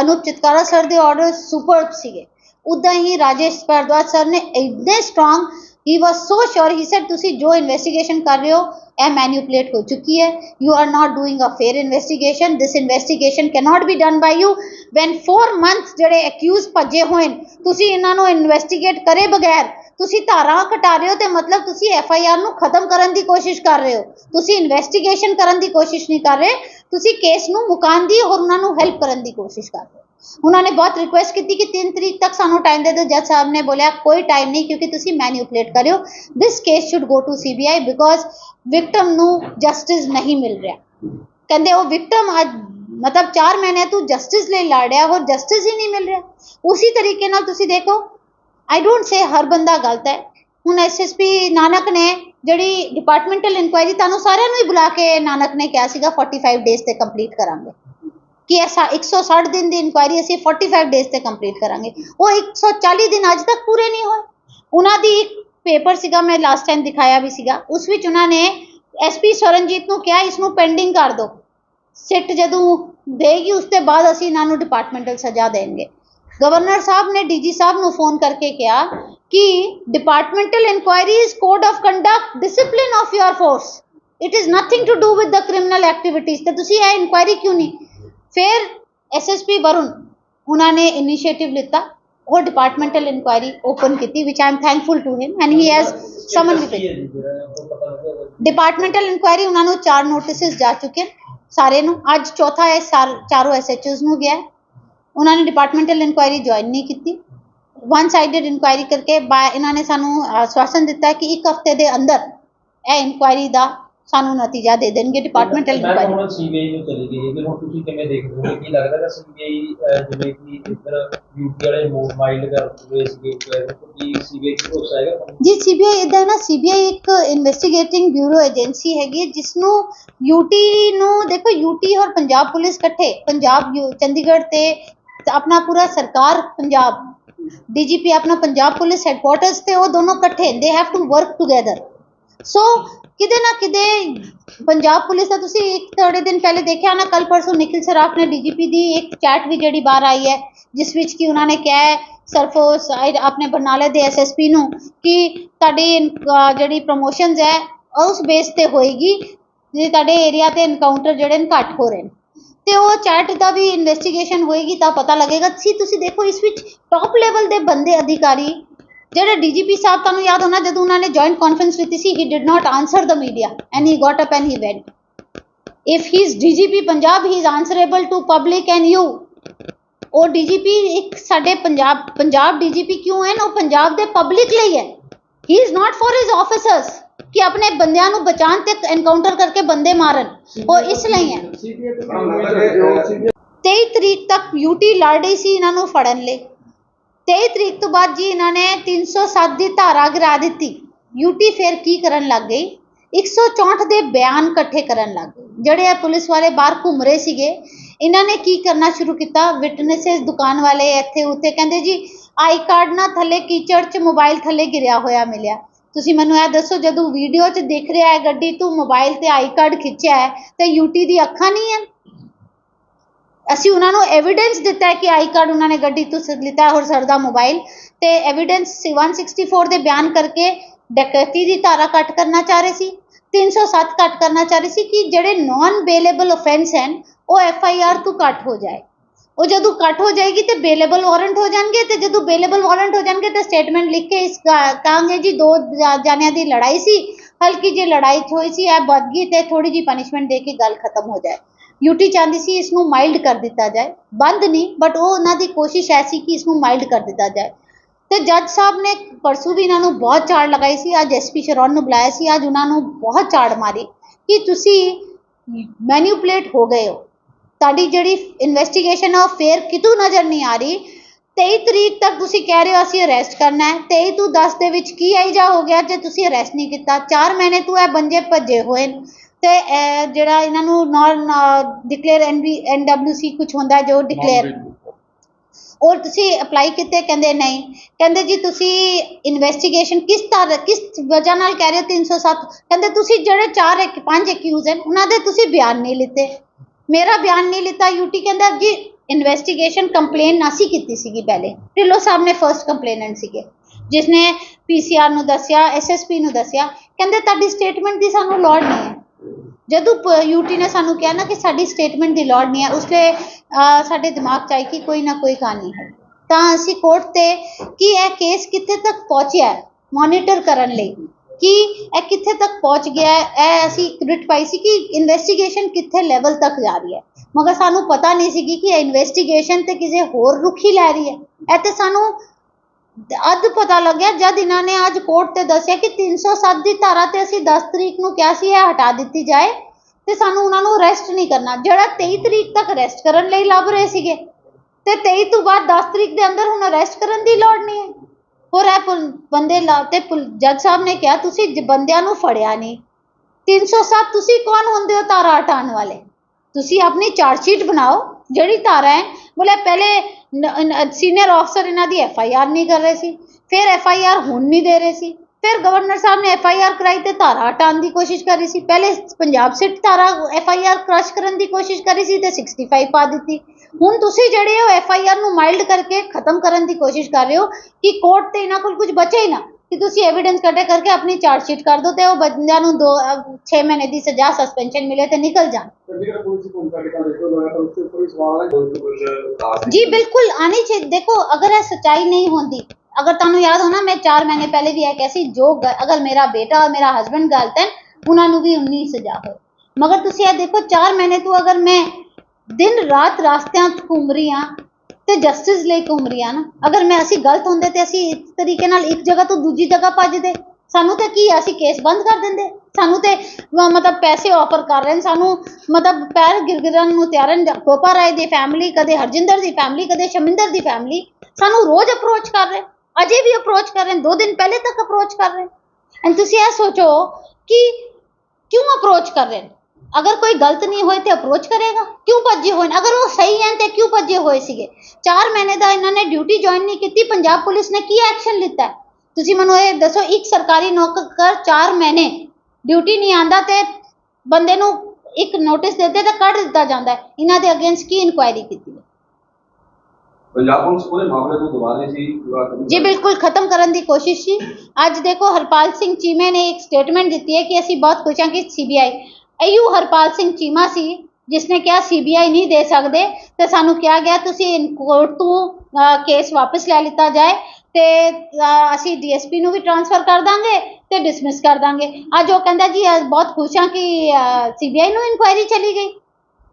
Anoop Chitkara sir ਦੇ ਆਰਡਰਸ ਸੁਪਰ ਸੀਗੇ। ਉਦਾਂ ਹੀ ਰਾਜੇਸ਼ ਭਾਰਦਵਾਜ ਸਰ ਨੇ ਇੰਨੇ ਸਟਰੋਂਗ ਹੀ ਵਾਸ ਸੋ ਸ਼ੋਰ ਹੀ ਸੈਡ ਤੁਸੀਂ ਜੋ ਇਨਵੈਸਟੀਗੇਸ਼ਨ ਕਰ ਰਹੇ ਹੋ, ਇਹ ਮੈਨੂਪਲੇਟ ਹੋ ਚੁੱਕੀ ਹੈ। You are not doing a fair investigation this investigation cannot be done by you when 4 months ਜਿਹੜੇ ਅਕਿਊਜ਼ ਭੱਜੇ ਹੋਏ ਨੇ, ਤੁਸੀਂ ਇਹਨਾਂ ਨੂੰ ਇਨਵੈਸਟੀਗੇਟ ਕਰੇ ਬਗੈਰ, ਤੁਸੀਂ ਧਾਰਾਂ ਘਟਾ ਰਹੇ ਹੋ ਤੇ ਮਤਲਬ ਤੁਸੀਂ ਐਫ ਆਈ ਆਰ ਨੂੰ ਖਤਮ ਕਰਨ ਦੀ ਕੋਸ਼ਿਸ਼ ਕਰ ਰਹੇ ਹੋ। ਤੁਸੀਂ ਇਨਵੈਸਟੀਗੇਸ਼ਨ ਕਰਨ ਦੀ ਕੋਸ਼ਿਸ਼ ਨਹੀਂ ਕਰ ਰਹੇ। ਤੁਸੀਂ ਕੇਸ ਨੂੰ ਮੁਕਾਉਣ ਦੀ ਔਰ ਉਹਨਾਂ ਨੂੰ ਹੈਲਪ ਕਰਨ ਦੀ ਕੋਸ਼ਿਸ਼ ਕਰ ਰਹੇ ਹੋ। ਉਹਨਾਂ ਨੇ ਬਹੁਤ ਰਿਕੁਐਸਟ ਕੀਤੀ ਕਿ 3 ਤਰੀਕ ਤੱਕ ਸਾਨੂੰ ਟਾਈਮ ਦੇ ਦਿਓ। ਜੱਜ ਸਾਹਿਬ ਨੇ ਬੋਲਿਆ, ਕੋਈ ਟਾਈਮ ਨਹੀਂ, ਕਿਉਂਕਿ ਤੁਸੀਂ ਮੈਨੂਪਲੇਟ ਕਰਿਓ। This case should go to CBI because victim ਨੂੰ ਜਸਟਿਸ ਨਹੀਂ ਮਿਲ ਰਿਹਾ। ਕਹਿੰਦੇ, ਉਹ ਵਿਕਟਮ ਅੱਜ, ਮਤਲਬ 4 ਮਹੀਨੇ ਤੋਂ ਜਸਟਿਸ ਲਈ ਲੜ ਰਿਹਾ, ਹੋਰ ਜਸਟਿਸ ਹੀ ਨਹੀਂ ਮਿਲ ਰਿਹਾ। ਉਸੇ ਤਰੀਕੇ ਨਾਲ ਤੁਸੀਂ ਦੇਖੋ ਆਈ ਡੋਂਟ ਸੇ ਹਰ ਬੰਦਾ ਗਲਤ ਹੈ। ਹੁਣ ਐਸਐਸਪੀ ਨਾਨਕ ਨੇ ਜਿਹੜੀ ਡਿਪਾਰਟਮੈਂਟਲ ਇਨਕੁਆਇਰੀ ਤੁਹਾਨੂੰ ਸਾਰਿਆਂ ਨੂੰ ਹੀ ਬੁਲਾ ਕੇ ਨਾਨਕ ਨੇ ਕਿਹਾ ਸੀਗਾ 45 ਡੇਜ਼ ਤੇ ਕੰਪਲੀਟ ਕਰਾਂਗੇ। ਕਿ ਇੱਕ ਸੌ ਸੱਠ ਦਿਨ ਦੀ ਇਨਕੁਆਇਰੀ ਅਸੀਂ 45 ਡੇਜ਼ ਤੇ ਕੰਪਲੀਟ ਕਰਾਂਗੇ। ਉਹ 140 ਦਿਨ ਅੱਜ ਤੱਕ ਪੂਰੇ ਨਹੀਂ ਹੋਏ। ਉਹਨਾਂ ਦੀ ਇੱਕ ਪੇਪਰ ਸੀਗਾ, ਮੈਂ ਲਾਸਟ ਟਾਈਮ ਦਿਖਾਇਆ ਵੀ ਸੀਗਾ। ਉਸ ਵਿੱਚ ਉਹਨਾਂ ਨੇ ਐਸਪੀ ਸਰਨਜੀਤ ਨੂੰ ਕਿਹਾ, ਇਸ ਨੂੰ ਪੈਂਡਿੰਗ ਕਰ ਦਿਓ ਸਿੱਟ ਜਦੋਂ ਦੇਗੀ, ਉਸ ਤੋਂ ਬਾਅਦ ਅਸੀਂ ਇਹਨਾਂ ਨੂੰ ਡਿਪਾਰਟਮੈਂਟਲ ਸਜ਼ਾ ਦੇਣਗੇ। ਗਵਰਨਰ ਸਾਹਿਬ ਨੇ ਡੀਜੀ ਸਾਹਿਬ ਨੂੰ ਫੋਨ ਕਰਕੇ ਕਿਹਾ ਕਿ departmental inquiry is code of conduct discipline of your force it is nothing to do with the criminal activities ਤੇ ਤੁਸੀਂ ਇਹ ਇਨਕੁਆਇਰੀ ਕਿਉਂ ਨਹੀਂ ਫਿਰ ਐਸਐਸਪੀ ਵਰੁਣ ਉਹਨਾਂ ਨੇ ਇਨੀਸ਼ੀਏਟਿਵ ਲਿੱਤਾ ਉਹ ਡਿਪਾਰਟਮੈਂਟਲ ਇਨਕੁਆਇਰੀ ਓਪਨ ਕੀਤੀ which I thankful to him and he has summon with departmental inquiry ਉਹਨਾਂ ਨੂੰ ਚਾਰ ਨੋਟਿਸਸ ਜਾ ਚੁੱਕੇ ਹਨ, ਸਾਰੇ ਨੂੰ। ਅੱਜ ਚੌਥਾ ਇਹ ਸਾਰ ਚਾਰੋਂ ਐਸਐਚਓਜ਼ ਨੂੰ ਗਿਆ। ਉਹਨਾਂ ਨੇ ਡਿਪਾਰਟਮੈਂਟਲ ਇਨਕੁਆਇਰੀ ਜੁਆਇਨ ਨਹੀਂ ਕੀਤੀ। ਵਨ ਸਾਈਡਡ ਇਨਕੁਆਇਰੀ ਕਰਕੇ ਬਾ ਇਹਨਾਂ ਨੇ ਸਾਨੂੰ ਆਸ਼ਵਾਸਨ ਦਿੱਤਾ ਕਿ ਇੱਕ ਹਫ਼ਤੇ ਦੇ ਅੰਦਰ ਇਹ ਇਨਕੁਆਇਰੀ ਦਾ ਸਾਨੂੰ ਨਤੀਜਾ ਦੇ ਦੇਣਗੇ ਡਿਪਾਰਟਮੈਂਟਲ ਮੈਂ ਇਨਕੁਆਇਰੀ ਸੀਬੀਆਈ ਨੂੰ ਚਲੀ ਗਈ ਹੈ। ਕਿ ਹੁਣ ਤੁਸੀਂ ਕਿਵੇਂ ਦੇਖਦੇ ਹੋ? ਕੀ ਲੱਗਦਾ ਕਿ ਸੀਬੀਆਈ ਜਿਵੇਂ ਕਿ ਇੱਧਰ ਯੂਪੀ ਵਾਲੇ ਮੋਬਾਈਲ ਕਰ ਹੋਏ ਸੀਗੇ ਕਿ ਸੀਬੀਆਈ ਚ ਭਰੋਸਾ ਹੈਗਾ? ਜੀ ਸੀਬੀਆਈ ਇਦਾਂ ਹੈ ਨਾ ਸੀਬੀਆਈ ਇੱਕ ਇਨਵੈਸਟੀਗੇਟਿੰਗ ਬਿਊਰੋ ਏਜੰਸੀ ਹੈਗੀ ਹੈ ਜਿਸ ਨੂੰ ਯੂਟੀ ਨੂੰ ਦੇਖੋ ਯੂਟੀ ਔਰ ਪੰਜਾਬ ਪੁਲਿਸ ਇਕੱਠੇ ਪੰਜਾਬ ਚੰਡੀਗੜ੍ਹ ਤੇ ਆਪਣਾ ਪੂਰਾ ਸਰਕਾਰ ਪੰਜਾਬ ਡੀਜੀਪੀ ਆਪਣਾ ਪੰਜਾਬ ਪੁਲਿਸ ਹੈਡਕੁਆਟਰਸ ਤੇ ਉਹ ਦੋਨੋਂ ਇਕੱਠੇ they have to work together so ਕਿਤੇ ਨਾ ਕਿਤੇ ਪੰਜਾਬ ਪੁਲਿਸ ਦਾ ਤੁਸੀਂ ਇੱਕ ਥੋੜੇ ਦਿਨ ਪਹਿਲੇ ਦੇਖਿਆ ਨਾ ਕੱਲ ਪਰਸੋਂ ਨਿਖਿਲ ਸਰਾਫ ਨੇ ਡੀਜੀਪੀ ਦੀ ਇੱਕ ਚੈਟ ਵੀ ਜਿਹੜੀ ਬਾਹਰ ਆਈ ਹੈ, ਜਿਸ ਵਿੱਚ ਕਿ ਉਹਨਾਂ ਨੇ ਕਿਹਾ ਹੈ ਸਰਫੋਸ ਆਪਣੇ ਬਰਨਾਲੇ ਦੇ ਐਸਐਸਪੀ ਨੂੰ ਕਿ ਤੁਹਾਡੀ ਜਿਹੜੀ ਪ੍ਰੋਮੋਸ਼ਨਸ ਹੈ, ਉਸ ਬੇਸ ਤੇ ਹੋਏਗੀ, ਜੇ ਤੁਹਾਡੇ ਏਰੀਆ ਤੇ ਇਨਕਾਊਂਟਰ ਜਿਹੜੇ ਨੇ ਘੱਟ ਹੋ ਰਹੇ ਨੇ। ਤੇ ਉਹ ਚੈਟ ਦਾ ਵੀ ਇਨਵੈਸਟੀਗੇਸ਼ਨ ਹੋਏਗੀ ਤਾਂ ਪਤਾ ਲੱਗੇਗਾ। ਸੀ, ਤੁਸੀਂ ਦੇਖੋ ਇਸ ਵਿੱਚ ਟੌਪ ਲੈਵਲ ਦੇ ਬੰਦੇ ਅਧਿਕਾਰੀ ਜਿਹੜੇ ਡੀਜੀਪੀ ਸਾਹਿਬ ਤੁਹਾਨੂੰ ਯਾਦ ਹੋਣਾ ਜਦੋਂ ਉਹਨਾਂ ਨੇ ਜੁਆਇੰਟ ਕਾਨਫਰੰਸ ਲਿੱਤੀ ਸੀ he did not answer the media and he got up and he went if he is DGP Punjab he is answerable to public and you. ਉਹ DGP ਇੱਕ ਸਾਡੇ ਪੰਜਾਬ ਪੰਜਾਬ DGP ਕਿਉਂ ਹੈ ਉਹ ਪੰਜਾਬ ਦੇ ਪਬਲਿਕ ਲਈ ਹੈ। He is not for his officers ਕਿ ਆਪਣੇ ਬੰਦਿਆਂ ਨੂੰ ਬਚਾਉਣ ਤੇ ਐਨਕਾਊਂਟਰ ਕਰਕੇ ਬੰਦੇ ਮਾਰਨ। ਉਹ ਇਸ ਲਈ ਹੈ। ਸੀਬੀਆਈ ਤੇ ਕਾਨੂੰਨੀ ਜੋ ਸੀਬੀਆਈ 23 ਤਰੀਕ ਤੱਕ ਯੂਟੀ ਲੜ ਰਹੀ ਸੀ ਇਹਨਾਂ ਨੂੰ ਫੜਨ ਲਈ। 23 ਤਰੀਕ ਤੋਂ ਬਾਅਦ ਜੀ ਇਹਨਾਂ ਨੇ 307 ਦੀ ਧਾਰਾ ਗਿਰਾ ਦਿੱਤੀ। ਯੂਟੀ ਫਿਰ ਕੀ ਕਰਨ ਲੱਗ ਗਈ? 164 ਦੇ ਬਿਆਨ ਇਕੱਠੇ ਕਰਨ ਲੱਗ ਗਏ ਜਿਹੜੇ ਇਹ ਪੁਲਿਸ ਵਾਲੇ ਬਾਹਰ ਘੁੰਮ ਰਹੇ ਸੀਗੇ, ਇਹਨਾਂ ਨੇ ਕੀ ਕਰਨਾ ਸ਼ੁਰੂ ਕੀਤਾ? ਵਿਟਨੈਸਸ ਦੁਕਾਨ ਵਾਲੇ ਇੱਥੇ ਉੱਤੇ ਕਹਿੰਦੇ ਜੀ, ਆਈ ਕਾਰਡ ਨਾ ਥੱਲੇ ਕੀਚੜ 'ਚ ਮੋਬਾਈਲ ਥੱਲੇ ਗਿਰਿਆ ਹੋਇਆ ਮਿਲਿਆ। ਤੁਸੀਂ ਮੈਨੂੰ ਇਹ ਦੱਸੋ, ਜਦੋਂ ਵੀਡੀਓ 'ਚ ਦਿਖ ਰਿਹਾ ਹੈ ਗੱਡੀ, ਤੂੰ ਮੋਬਾਈਲ ਤੇ ਆਈ ਕਾਰਡ ਖਿੱਚਿਆ ਹੈ, ਤੇ ਯੂਟੀ ਦੀ ਅੱਖਾਂ ਨਹੀਂ ਹੈ? ਅਸੀਂ ਉਹਨਾਂ ਨੂੰ ਐਵੀਡੈਂਸ ਦਿੱਤਾ ਕਿ ਆਈ ਕਾਰਡ ਉਹਨਾਂ ਨੇ ਗੱਡੀ ਤੋਂ ਸ- ਲਿੱਤਾ ਔਰ ਸਰ ਦਾ ਮੋਬਾਈਲ ਤੇ ਐਵੀਡੈਂਸ 164 ਦੇ ਬਿਆਨ ਕਰਕੇ ਡਕੈਤੀ ਦੀ ਧਾਰਾ ਕੱਟ ਕਰਨਾ ਚਾਹ ਰਹੇ ਸੀ 307 ਕੱਟ ਕਰਨਾ ਚਾਹ ਰਹੇ ਸੀ ਕਿ ਜਿਹੜੇ ਨਾਨ ਬੇਲੇਬਲ ਆਫੈਂਸ ਹਨ, ਉਹ ਐਫ ਆਈ ਆਰ ਤੋਂ ਘੱਟ ਹੋ ਜਾਏ। ਉਹ ਜਦੋਂ ਕੱਟ ਹੋ ਜਾਏਗੀ ਤੇ ਬੇਲੇਬਲ ਵਾਰੰਟ ਹੋ ਜਾਣਗੇ ਤੇ ਜਦੋਂ ਬੇਲੇਬਲ ਵਾਰੰਟ ਹੋ ਜਾਣਗੇ ਤੇ ਸਟੇਟਮੈਂਟ ਲਿਖ ਕੇ ਇਸ ਕਹਾਂਗੇ ਜੀ ਦੋ ਜਾ- ਦੀ ਲੜਾਈ ਸੀ, ਹਲਕੀ ਜਿਹੀ ਲੜਾਈ ਹੋਈ ਸੀ, ਇਹ ਵੱਧ ਗਈ ਤੇ ਥੋੜੀ ਜਿਹੀ ਪਨਿਸ਼ਮੈਂਟ ਦੇ ਕੇ ਗੱਲ ਖਤਮ ਹੋ ਜਾਏ। ਯੂਟੀ ਚਾਹੁੰਦੀ ਸੀ ਇਸ ਨੂੰ ਮਾਈਲਡ ਕਰ ਦਿੱਤਾ ਜਾਏ। ਬੰਦ ਨਹੀਂ ਬਟ ਉਹ ਉਹਨਾਂ ਦੀ ਕੋਸ਼ਿਸ਼ ਐਸੀ ਕਿ ਇਸ ਨੂੰ ਮਾਈਲਡ ਕਰ ਦਿੱਤਾ ਜਾਏ। ਤੇ ਜੱਜ ਸਾਹਿਬ ਨੇ ਪਰਸੋਂ ਵੀ ਇਹਨਾਂ ਨੂੰ ਬਹੁਤ ਚਾੜ ਲਗਾਈ ਸੀ, ਅੱਜ ਐਸਪੀ ਸ਼ਰੌਨ ਨੂੰ ਬੁਲਾਇਆ ਸੀ, ਅੱਜ ਉਹਨਾਂ ਨੂੰ ਬਹੁਤ ਚਾੜ ਮਾਰੀ ਕਿ ਤੁਸੀਂ ਮੈਨੂਪਲੇਟ ਹੋ ਗਏ ਹੋ। ਤੁਹਾਡੀ ਜਿਹੜੀ ਇਨਵੈਸਟੀਗੇਸ਼ਨ ਹੈ ਫੇਰ ਕਿਤੋਂ ਨਜ਼ਰ ਨਹੀਂ ਆ ਰਹੀ? 23 ਤਰੀਕ ਤੱਕ ਤੁਸੀਂ ਕਹਿ ਰਹੇ ਹੋ ਅਸੀਂ ਅਰੈਸਟ ਕਰਨਾ ਹੈ। 23 ਤੋਂ 10 ਦੇ ਵਿੱਚ ਕੀ ਆਈ ਜਾ ਹੋ ਗਿਆ ਜੇ ਤੁਸੀਂ ਅਰੈਸਟ ਨਹੀਂ ਕੀਤਾ? 4 ਮਹੀਨੇ ਤੋਂ ਇਹ ਬੰਜੇ ਭੱਜੇ ਹੋਏ ਨੇ ਇਹ ਜਿਹੜਾ ਇਹਨਾਂ ਨੂੰ ਨੋਨ ਡਿਕਲੇਅਰ ਐਨਬੀ ਸੀ ਕੁਝ ਹੁੰਦਾ ਜੋ ਡਿਕਲੇਅਰ ਔਰ ਤੁਸੀਂ ਅਪਲਾਈ ਕੀਤੇ, ਕਹਿੰਦੇ ਨਹੀਂ। ਕਹਿੰਦੇ ਜੀ, ਤੁਸੀਂ ਇਨਵੈਸਟੀਗੇਸ਼ਨ ਕਿਸ ਤਰ੍ਹਾਂ, ਕਿਸ ਵਜ੍ਹਾ ਨਾਲ ਕਹਿ ਰਹੇ ਹੋ 307 ਕਹਿੰਦੇ ਤੁਸੀਂ ਜਿਹੜੇ ਚਾਰ ਇੱਕ, ਪੰਜ ਅਕਿਊਜ਼ ਹਨ, ਉਹਨਾਂ ਦੇ ਤੁਸੀਂ ਬਿਆਨ ਨਹੀਂ ਲਿੱਤੇ। ਮੇਰਾ ਬਿਆਨ ਨਹੀਂ ਲਿੱਤਾ ਯੂਟੀ ਕਹਿੰਦਾ ਜੀ ਇਨਵੈਸਟੀਗੇਸ਼ਨ ਕੰਪਲੇਨ ਅਸੀਂ ਕੀਤੀ ਸੀਗੀ ਪਹਿਲੇ। ਢਿੱਲੋਂ ਸਾਹਿਬ ਨੇ ਫਰਸਟ ਕੰਪਲੇਨੈਂਟ ਸੀਗੇ, ਜਿਸਨੇ ਪੀਸੀਆਰ ਨੂੰ ਦੱਸਿਆ ਐਸਐਸਪੀ ਨੂੰ ਦੱਸਿਆ। ਕਹਿੰਦੇ ਤੁਹਾਡੀ ਸਟੇਟਮੈਂਟ ਦੀ ਸਾਨੂੰ ਲੋੜ ਨਹੀਂ ਹੈ। ਜਦੋਂ ਪ ਯੂਟੀ ਨੇ ਸਾਨੂੰ ਕਿਹਾ ਨਾ ਕਿ ਸਾਡੀ ਸਟੇਟਮੈਂਟ ਦੀ ਲੋੜ ਨਹੀਂ ਹੈ, ਉਸ ਵੇਲੇ ਸਾਡੇ ਦਿਮਾਗ 'ਚ ਆਈ ਕਿ ਕੋਈ ਨਾ ਕੋਈ ਕਹਾਣੀ ਹੈ। ਤਾਂ ਅਸੀਂ ਕੋਰਟ ਤੇ ਕਿ ਇਹ ਕੇਸ ਕਿੱਥੇ ਤੱਕ ਪਹੁੰਚਿਆ ਮੋਨੀਟਰ ਕਰਨ ਲਈ। ਕਿ ਇਹ ਕਿੱਥੇ ਤੱਕ ਪਹੁੰਚ ਗਿਆ ਇਹ ਅਸੀਂ ਰਿਟ ਪਾਈ ਸੀ ਕਿ ਇਨਵੈਸਟੀਗੇਸ਼ਨ ਕਿੱਥੇ ਲੈਵਲ ਤੱਕ ਜਾ ਰਹੀ ਹੈ। ਮਗਰ ਸਾਨੂੰ ਪਤਾ ਨਹੀਂ ਸੀਗੀ ਕਿ ਇਹ ਇਨਵੈਸਟੀਗੇਸ਼ਨ ਤਾਂ ਕਿਸੇ ਹੋਰ ਰੁਖੀ ਲੈ ਰਹੀ ਹੈ। ਇਹ ਤਾਂ ਸਾਨੂੰ ਅੱਜ ਪਤਾ ਲੱਗਿਆ ਜਦ ਇਹਨਾਂ ਨੇ ਅੱਜ ਕੋਰਟ ਤੇ ਦੱਸਿਆ ਕਿ 307 ਦੀ ਧਾਰਾ ਤੇ ਅਸੀਂ 10 ਤਰੀਕ ਨੂੰ ਕਿਹਾ ਸੀ ਇਹ ਹਟਾ ਦਿੱਤੀ ਜਾਏ ਤੇ ਸਾਨੂੰ ਉਹਨਾਂ ਨੂੰ ਅਰੈਸਟ ਨਹੀਂ ਕਰਨਾ। ਜਿਹੜਾ 23 ਤਰੀਕ ਤੱਕ ਅਰੈਸਟ ਕਰਨ ਲਈ ਲੱਭ ਰਹੇ ਸੀਗੇ, ਤੇ 23 ਤੋਂ ਬਾਅਦ 10 ਤਰੀਕ ਦੇ ਅੰਦਰ ਹੁਣ ਅਰੈਸਟ ਕਰਨ ਦੀ ਲੋੜ ਨਹੀਂ ਹੈ। ਹੋਰ ਇਹ ਬੰਦੇ ਲਾ ਜੱਜ ਸਾਹਿਬ ਨੇ ਕਿਹਾ, ਤੁਸੀਂ ਬੰਦਿਆਂ ਨੂੰ ਫੜਿਆ ਨਹੀਂ। 307 ਤੁਸੀਂ ਕੌਣ ਹੁੰਦੇ ਹੋ ਤਾਰਾ ਹਟਾਉਣ ਵਾਲੇ? ਤੁਸੀਂ ਆਪਣੀ ਚਾਰਜ ਸ਼ੀਟ ਬਣਾਓ, ਜਿਹੜੀ ਧਾਰਾ ਹੈ ਬੋਲੇ ਪਹਿਲੇ ਸੀਨੀਅਰ ਅਫਸਰ ਇਹਨਾਂ ਦੀ ਐਫ ਆਈ ਆਰ ਨਹੀਂ ਕਰ ਰਹੇ ਸੀ, ਫਿਰ ਐਫ ਆਈ ਆਰ ਹੁਣ ਨਹੀਂ ਦੇ ਰਹੇ ਸੀ, ਫਿਰ ਗਵਰਨਰ ਸਾਹਿਬ ਨੇ ਐਫ ਆਈ ਆਰ ਕਰਾਈ ਤੇ ਧਾਰਾ ਹਟਾਉਣ ਦੀ ਕੋਸ਼ਿਸ਼ ਕਰ ਰਹੀ ਸੀ, ਪਹਿਲੇ ਪੰਜਾਬ ਸਿੱਟ ਧਾਰਾ ਐਫ ਆਈ ਆਰ ਕ੍ਰਸ਼ ਕਰਨ ਦੀ ਕੋਸ਼ਿਸ਼ ਕਰ ਰਹੀ ਸੀ ਤੇ 65 ਪਾ ਦਿੱਤੀ। ਹੁਣ ਤੁਸੀਂ ਜਿਹੜੇ ਹੋ ਐਫ ਆਈ ਆਰ ਨੂੰ ਮਾਈਲਡ ਕਰਕੇ ਖਤਮ ਕਰਨ ਦੀ ਕੋਸ਼ਿਸ਼ ਕਰ ਰਹੇ ਹੋ ਕਿ ਕੋਰਟ ਤੇ ਇਹਨਾਂ ਕੋਲ ਕੁਝ ਬਚੇ ਹੀ ਨਾ। ਕਿ ਤੁਸੀਂ ਐਵੀਡੈਂਸ ਇਕੱਠੇ ਕਰਕੇ ਆਪਣੀ ਚਾਰਜ ਸ਼ੀਟ ਕਰ ਦਿਓ ਤੇ ਉਹ ਬੰਦਿਆਂ ਨੂੰ 2 6 ਮਹੀਨੇ ਦੀ ਸਜ਼ਾ ਸਸਪੈਂਸ਼ਨ ਮਿਲੇ ਤੇ ਨਿਕਲ ਜਾਣ ਚੰਡੀਗੜ੍ਹ ਪੁਲਿਸ ਦੀ ਭੂਮਿਕਾ ਕਿੱਦਾਂ ਦੇਖੋ ਲਗਾਤਾਰ ਉਸ ਦੇ ਉੱਪਰ ਵੀ ਸਵਾਲ ਹੈ जी बिल्कुल आनी चाहिए देखो अगर ये सच्चाई नहीं होती अगर ਤੁਹਾਨੂੰ ਯਾਦ ਹੋ ਨਾ ਮੈਂ 4 ਮਹੀਨੇ ਪਹਿਲੇ ਵੀ ਇਹ ਕੈਸੀ ਜੋ ਗ- ਅਗਰ ਮੇਰਾ ਬੇਟਾ ਔਰ ਮੇਰਾ ਹਸਬੰਡ ਗਲਤ ਹੈ ਉਹਨਾਂ ਨੂੰ ਵੀ ਉਨੀ ਹੀ ਸਜ਼ਾ ਹੋਏ ਮਗਰ ਤੁਸੀਂ ਇਹ ਦੇਖੋ 4 ਮਹੀਨੇ ਤੋਂ ਅਗਰ ਮੈਂ ਦਿਨ ਰਾਤ ਤੇ ਜਸਟਿਸ ਲਈ ਘੁੰਮ ਰਹੀ ਨਾ। ਅਗਰ ਮੈਂ ਅਸੀਂ ਗਲਤ ਹੁੰਦੇ ਤੇ ਅਸੀਂ ਇਸ ਤਰੀਕੇ ਨਾਲ ਇੱਕ ਜਗ੍ਹਾ ਤੋਂ ਦੂਜੀ ਜਗ੍ਹਾ ਭੱਜਦੇ, ਸਾਨੂੰ ਤਾਂ ਕੀ ਅਸੀਂ ਕੇਸ ਬੰਦ ਕਰ ਦਿੰਦੇ? ਸਾਨੂੰ ਤੇ, ਅਹ ਮਤਲਬ ਪੈਸੇ ਆਫਰ ਕਰ ਰਹੇ ਨੇ, ਸਾਨੂੰ ਮਤਲਬ ਪੈਰ ਗਿਰਗਿਰਨ ਨੂੰ ਤਿਆਰਨ ਗੋਪਾ ਰਾਏ ਦੀ ਫੈਮਿਲੀ ਕਦੇ ਹਰਜਿੰਦਰ ਦੀ ਫੈਮਿਲੀ ਕਦੇ ਸ਼ਮਿੰਦਰ ਦੀ ਫੈਮਿਲੀ ਸਾਨੂੰ ਰੋਜ਼ ਅਪਰੋਚ ਕਰ ਰਹੇ। ਅਜੇ ਵੀ ਅਪਰੋਚ ਕਰ ਰਹੇ ਨੇ, ਦੋ ਦਿਨ ਪਹਿਲੇ ਤੱਕ ਅਪਰੋਚ ਕਰ ਰਹੇ ਐਂਡ ਤੁਸੀਂ ਇਹ ਸੋਚੋ ਕਿ ਕਿਉਂ ਅਪਰੋਚ ਕਰ ਰਹੇ ਨੇ? ਅਗਰ ਕੋਈ ਗਲਤ ਨਹੀਂ ਹੋਏ ਤੇ ਅਪਰੋਚ ਕਰੇਗਾ ਕਿਉਂ ਭੱਜੇ ਹੋਏ ਨੇ? ਅਗਰ ਉਹ ਸਹੀ ਹਨ ਤੇ ਕਿਉਂ ਭੱਜੇ ਹੋਏ ਸੀਗੇ? 4 ਮਹੀਨੇ ਦਾ ਇਹਨਾਂ ਨੇ ਡਿਊਟੀ ਜੁਆਇਨ ਨਹੀਂ ਕੀਤੀ ਪੰਜਾਬ ਪੁਲਿਸ ਨੇ ਕੀ ਐਕਸ਼ਨ ਲਿੱਤਾ? ਤੁਸੀਂ ਮੈਨੂੰ ਇਹ ਦੱਸੋ ਇੱਕ ਸਰਕਾਰੀ ਨੌਕਰ 4 ਮਹੀਨੇ ਡਿਊਟੀ ਨਹੀਂ ਆਂਦਾ ਤੇ ਬੰਦੇ ਨੂੰ ਇੱਕ ਨੋਟਿਸ ਦਿੱਤੇ ਤਾਂ ਕੱਢ ਦਿੱਤਾ ਜਾਂਦਾ ਇਹਨਾਂ ਦੇ ਅਗੇਂਸਟ ਕੀ ਇਨਕੁਆਇਰੀ ਕੀਤੀ ਹੈ? ਪੰਜਾਬ ਪੁਲਿਸ ਪੂਰੇ ਮਾਮਲੇ ਨੂੰ ਦੁਬਾਰੇ ਸੀ ਪੂਰਾ ਕਰਨ ਜੀ ਬਿਲਕੁਲ ਖਤਮ ਕਰਨ ਦੀ ਕੋਸ਼ਿਸ਼ ਸੀ। ਅੱਜ ਦੇਖੋ ਹਰਪਾਲ ਸਿੰਘ ਚੀਮੇ ਨੇ ਇੱਕ ਸਟੇਟਮੈਂਟ ਦਿੱਤੀ ਹੈ ਕਿ ਅਸੀਂ ਬਹੁਤ ਖੁਸ਼ ਹਾਂ ਕਿ ਸੀਬੀਆਈ ਇਹੋ ਹਰਪਾਲ ਸਿੰਘ ਚੀਮਾ ਸੀ ਜਿਸਨੇ ਕਿਹਾ ਸੀਬੀਆਈ ਨਹੀਂ ਦੇ ਸਕਦੇ ਤੇ ਸਾਨੂੰ ਕਿਹਾ ਗਿਆ ਤੁਸੀਂ ਕੋਰਟ ਤੋਂ ਕੇਸ ਵਾਪਸ ਲੈ ਲਿੱਤਾ ਜਾਏ ਤੇ ਅਹ, ਅਸੀਂ ਡੀਐਸਪੀ ਨੂੰ ਵੀ ਟ੍ਰਾਂਸਫਰ ਕਰ ਦਾਂਗੇ ਤੇ ਡਿਸਮਿਸ ਕਰ ਦਾਂਗੇ। ਅੱਜ ਉਹ ਕਹਿੰਦਾ ਜੀ ਅੱਜ ਬਹੁਤ ਖੁਸ਼ ਹਾਂ ਕਿ ਸੀਬੀਆਈ ਨੂੰ ਇਨਕੁਆਇਰੀ ਚਲੀ ਗਈ।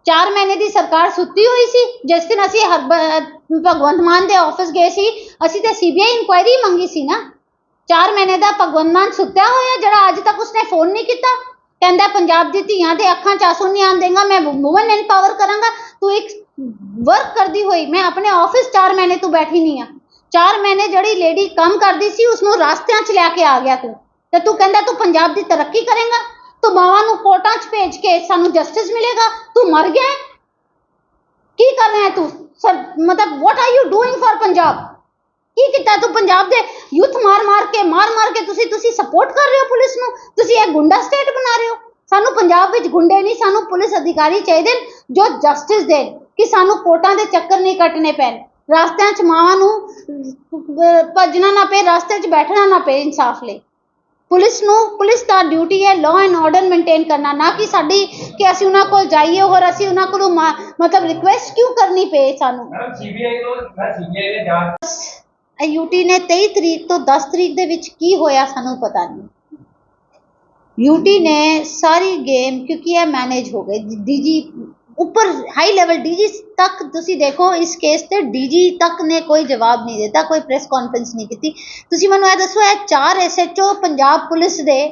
4 ਮਹੀਨੇ ਦੀ ਸਰਕਾਰ ਸੁੱਤੀ ਹੋਈ ਸੀ ਜਿਸ ਦਿਨ ਅਸੀਂ ਹਰ ਭਗਵੰਤ ਮਾਨ ਦੇ ਆਫਿਸ ਗਏ ਸੀ ਅਸੀਂ ਤੇ ਸੀਬੀਆਈ ਇਨਕੁਆਇਰੀ ਮੰਗੀ ਸੀ ਨਾ। 4 ਮਹੀਨੇ ਦਾ ਭਗਵੰਤ ਮਾਨ ਸੁੱਤਿਆ ਹੋਇਆ ਜਿਹੜਾ ਅੱਜ ਤੱਕ ਉਸਨੇ ਫੋਨ ਨਹੀਂ ਕੀਤਾ। ਕਹਿੰਦਾ ਪੰਜਾਬ ਦੀ ਧੀਆਂ ਦੇ ਅੱਖਾਂ 'ਚ ਆਂਸੂ ਨਹੀਂ ਆਉਣ ਦੇਗਾ, ਮੈਂ ਵੂਮਨ ਐਮਪਾਵਰ ਕਰਾਂਗਾ, ਤੂੰ ਇੱਕ ਵਰਕ ਕਰਦੀ ਹੋਈ, ਮੈਂ ਆਪਣੇ ਆਫਿਸ 4 ਮਹੀਨੇ ਤੋਂ ਬੈਠੀ ਨਹੀਂ ਆ। 4 ਮਹੀਨੇ ਜਿਹੜੀ ਲੇਡੀ ਕੰਮ ਕਰਦੀ ਸੀ ਉਸ ਨੂੰ ਰਾਸਤਿਆਂ 'ਚ ਲੈ ਕੇ ਆ ਗਿਆ ਤੂੰ। ਤੇ ਤੂੰ ਕਹਿੰਦਾ ਤੂੰ ਪੰਜਾਬ ਦੀ ਤਰੱਕੀ ਕਰੇਗਾ, ਤੂੰ ਮਾਵਾਂ ਨੂੰ ਕੋਰਟਾਂ 'ਚ ਭੇਜ ਕੇ ਸਾਨੂੰ ਜਸਟਿਸ ਮਿਲੇਗਾ, ਤੂੰ ਮਰ ਗਿਆ ਕੀ ਕਰ ਰਿਹਾ ਤੂੰ? ਸਰ, ਮਤਲਬ what are you doing for Punjab? ਕੀ ਕੀਤਾ ਤੂੰ ਪੰਜਾਬ ਦੇ ਯੂਥ ਮਾਰ ਮਾਰ ਕੇ ਮਾਰ ਮਾਰ ਕੇ ਤੁਸੀਂ ਤੁਸੀਂ ਸਪੋਰਟ ਕਰ ਰਹੇ ਹੋ ਪੁਲਿਸ ਨੂੰ? ਤੁਸੀਂ ਇਹ ਗੁੰਡਾ ਸਟੇਟ ਬਣਾ ਰਹੇ ਹੋ? ਸਾਨੂੰ ਪੰਜਾਬ ਵਿੱਚ ਗੁੰਡੇ ਨਹੀਂ ਸਾਨੂੰ ਪੁਲਿਸ ਅਧਿਕਾਰੀ ਚਾਹੀਦੇ ਨੇ ਜੋ ਜਸਟਿਸ ਦੇਣ ਕਿ ਸਾਨੂੰ ਕੋਰਟਾਂ ਦੇ ਚੱਕਰ ਨਹੀਂ ਕੱਟਣੇ ਪੈਣ। ਰਾਸਤਿਆਂ 'ਚ ਮਾਵਾਂ ਨੂੰ ਭੱਜਣਾ ਨਾ ਪਏ ਰਸਤੇ 'ਚ ਬੈਠਣਾ ਨਾ ਪਏ ਇਨਸਾਫ ਲਈ। ਪੁਲਿਸ ਨੂੰ ਪੁਲਿਸ ਦਾ ਡਿਊਟੀ ਹੈ ਲਾਅ ਐਂਡ ਆਰਡਰ ਮੇਨਟੇਨ ਕਰਨਾ ਨਾ ਕਿ ਸਾਡੀ ਕਿ ਅਸੀਂ ਉਹਨਾਂ ਕੋਲ ਜਾਈਏ ਔਰ ਅਸੀਂ ਉਹਨਾਂ ਕੋਲੋਂ ਮਤਲਬ ਰਿਕੁਐਸਟ ਕਿਉਂ ਕਰਨੀ ਪਏ ਸਾਨੂੰ? ਮੈਡਮ ਸੀਬੀਆਈ ਤੋਂ ਮੈਂ ਸੀਬੀਆਈ ਦੇ ਜਾਂਚ ਇਹ ਯੂਟੀ ਨੇ 23 ਤਰੀਕ ਤੋਂ 10 ਤਰੀਕ ਦੇ ਵਿੱਚ ਕੀ ਹੋਇਆ ਸਾਨੂੰ ਪਤਾ ਨਹੀਂ। ਯੂਟੀ ਨੇ ਸਾਰੀ ਗੇਮ ਕਿਉਂਕਿ ਇਹ ਮੈਨੇਜ ਹੋ ਗਏ ਡੀਜੀ ਉੱਪਰ ਹਾਈ ਲੈਵਲ ਡੀਜੀ ਤੱਕ ਤੁਸੀਂ ਦੇਖੋ, ਇਸ ਕੇਸ ਤੇ ਡੀਜੀ ਤੱਕ ਨੇ ਕੋਈ ਜਵਾਬ ਨਹੀਂ ਦਿੱਤਾ, ਕੋਈ ਪ੍ਰੈਸ ਕਾਨਫਰੰਸ ਨਹੀਂ ਕੀਤੀ। ਤੁਸੀਂ ਮੈਨੂੰ ਇਹ ਦੱਸੋ, ਇਹ ਚਾਰ ਐਸਐਚਓ ਪੰਜਾਬ ਪੁਲਿਸ ਦੇ,